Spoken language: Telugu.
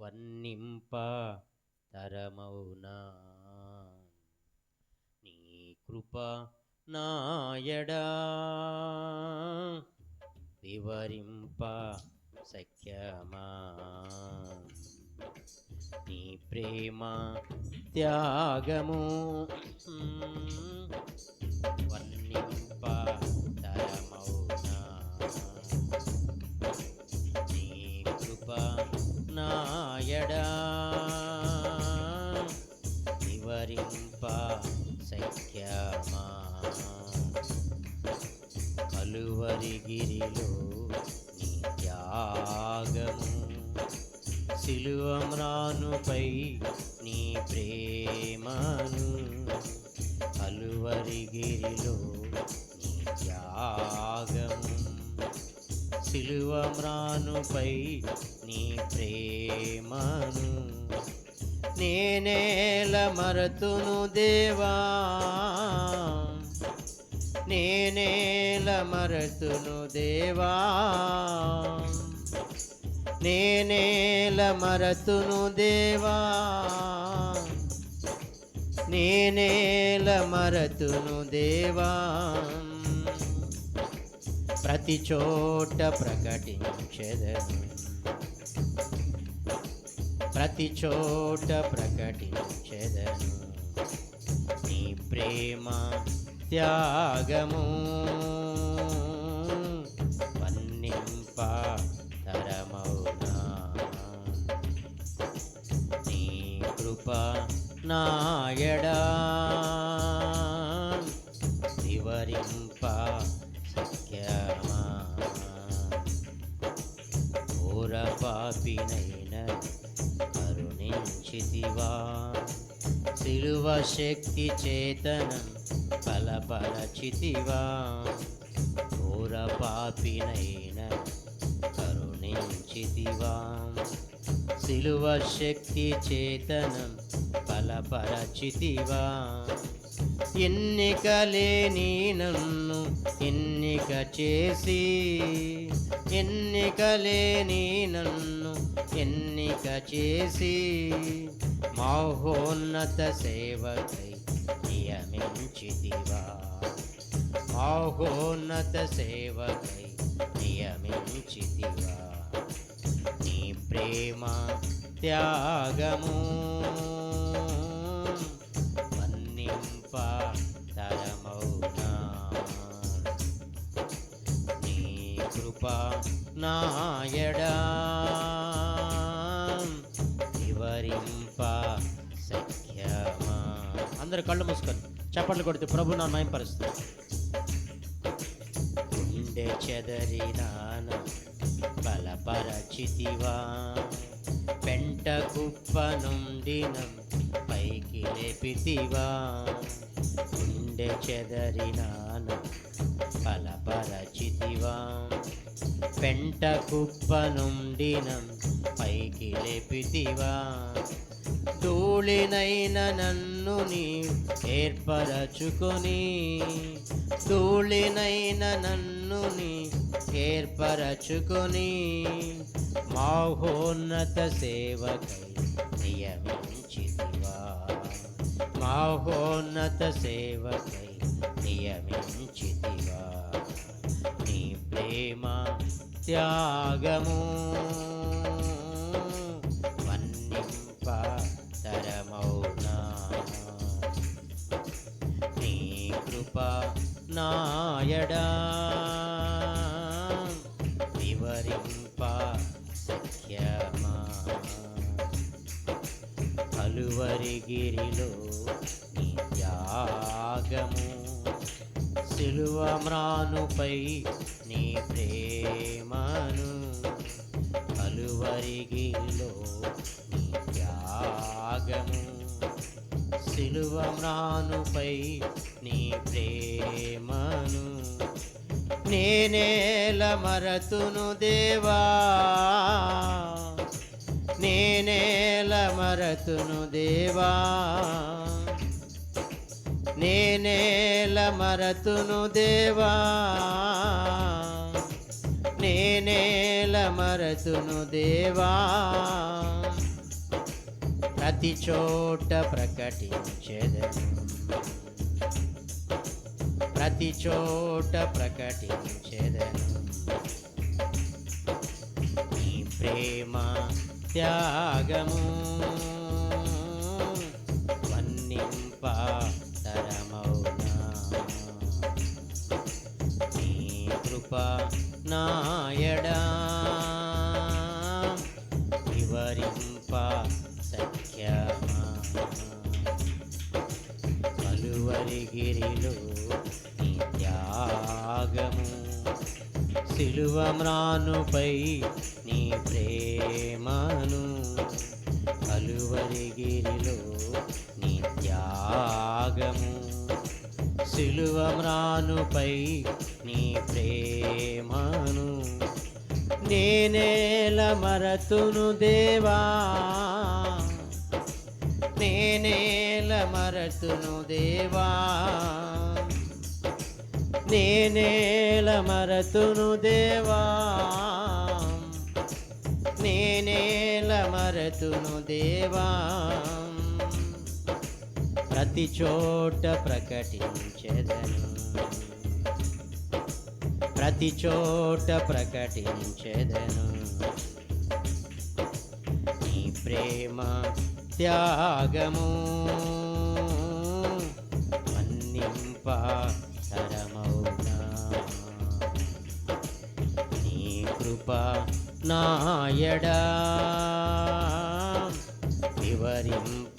వర్ణింప తరమౌనా. నీ కృప నాయడా. వివరింప సఖ్యమా. నీ ప్రేమ త్యాగము. వర్ణింప తరమౌనా. కలువరిగిరిలో నీ త్యాగము. సిలువమ్రానుపై నీ ప్రేమను. కలువరిగిరిలో నీ త్యాగము. సిలువమ్రానుపై నీ ప్రేమను. నేనేల మరతును దేవా. నేనేల మరతును దేవా. నేనేల మరతును దేవా. నేనేల మరతును దేవా. ప్రతి చోట ప్రకటించెదను. ప్రతి చోట ప్రకటించెదను. నీ ప్రేమ త్యాగము. వన్నింప తరమౌనా. నీ కృప నాయడా. వివరింప సఖ్యమా. ఘోర పాపినైన కరుణించితివా. సిలువ శక్తి చేతనం బలపరచితివా ఘోర పాపినైన కరుణించితివా? సిలువ శక్తి చేతనం బలపరచితివా ఎన్నిక లేని నన్ను ఎన్నిక చేసి ఎన్నిక లేని నన్ను ఎన్నిక చేసి మహోన్నత సేవకై నియమించితివా మహోన్నత సేవకై నియమించితివా నీ ప్రేమ త్యాగము మన్నింప తరమౌనా నీ కృప నాయడా అందరు కళ్ళు మూసుకొని చప్పట్లు కొడితే ప్రభు నా మయంపరుస్తుంది గుండె చెదరినాన బలపరచితివా. పెంట కుప్ప నుండి పైకి లేపితివా. గుండె చెదరినాన బలపరచితివా పెంట కుప్ప నుండిన పైకి లేపితివా. తూళినైన నన్ను నీ ఏర్పరచుకొని తూళినైన నన్ను నీ ఏర్పరచుకొని మాహోన్నత సేవకై నియమించితివా. మాహోన్నత సేవకై నియమించితివా. ప్రేమ త్యాగము. మన్నింప తరమౌనా నీ కృప నాయడా. వివరింప సఖ్యమా. కలువరిగిరిలో నీ త్యాగము. సిలువమ్రానుపై నీ ప్రేమను? కలువరిగిలో నీ త్యాగము. సిలువమ్రానుపై నీ ప్రేమను నేనేల మరతును దేవా. నేనేల మరతును దేవా. నేనేల మరతును దేవా. నేనేల మరతును దేవా. ప్రతి చోట ప్రకటించెదను ప్రతి చోట ప్రకటించెదను నీ ప్రేమ త్యాగము. తరమౌనా నీ కృప నాయడా వివరింప సఖ్యమా? కలువరిగిరిలో నీ త్యాగము సిలువమ్రానుపై నీ ప్రేమను కలువరిగిరిలో నీ త్యాగము సిలువమ్రానుపై నీ ప్రేమను నేనేల మరతును దేవా. నేనేల మరతును దేవా. నేనేల మరతును దేవా. నేనే మరతును దేవా. ప్రతి చోట ప్రకటించెదను. ప్రతి చోట ప్రకటించెదను. నీ ప్రేమ త్యాగము మన్నింప తరమౌనా నీ కృప నాయడా. వివరింప